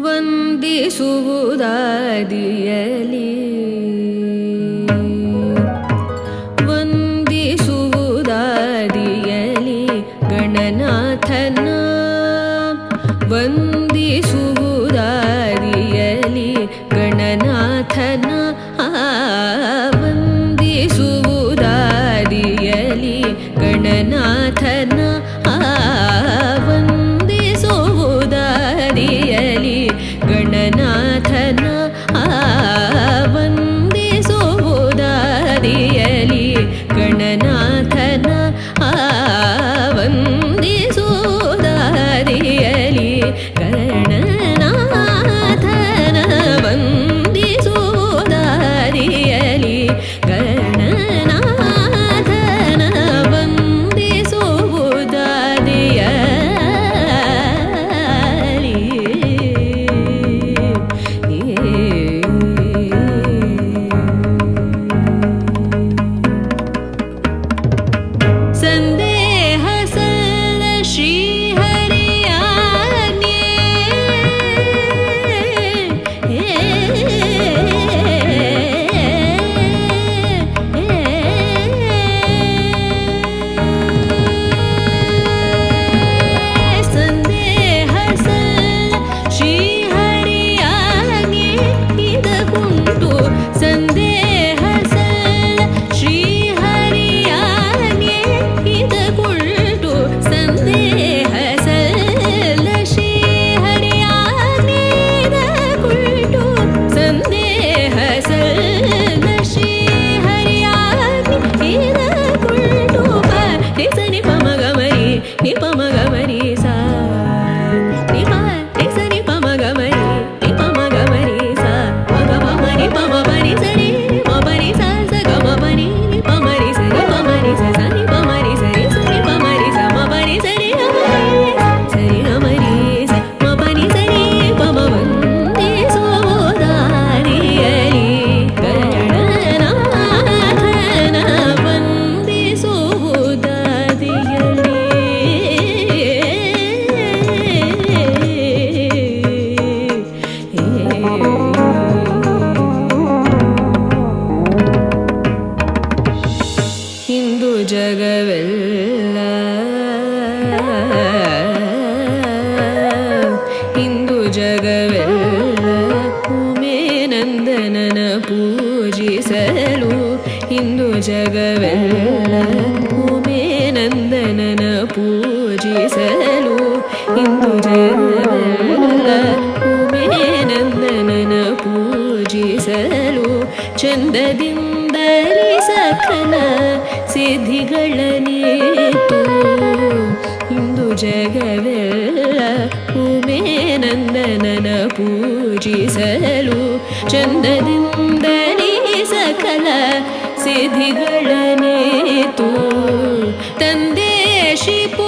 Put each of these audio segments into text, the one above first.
वन्दे सुदाली वी सुारी गणनाथन। वन्दी सुारली संदेश తొలగవెల్ల ఇందు జగవెల్ల ಉಮೇನಂದನನ ಪೂಜಿಸಲು ಇಂದು ಜಗವೆಲ್ಲ ಉಮೇನಂದನನ ಪೂಜಿಸಲು ಇಂದು ಜಗವೆಲ್ಲ ಉಮೇನಂದನನ ಪೂಜಿಸಲು ಚಂದದಿಂದ ಸಿದ್ಧಿಗಳನೇತು ಇಂದು ಜಗವೆಲ್ಲ ಉಮೇನಂದನನ ಪೂಜಿಸಲು ಚಂದದಿಂದನೇ ಸಕಲ ಸಿದ್ಧಿಗಳನೇತು ತಂದೆ ಶಿಪ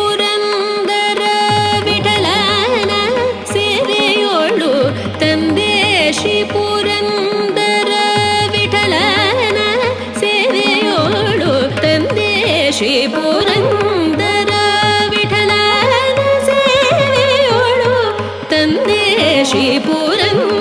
ಶ್ರೀ ಪುರಂದರ ವಿಠಲನ ಸೇವೆಯೋಳು ತಂದೆ ಶ್ರೀ ಪುರಂದರ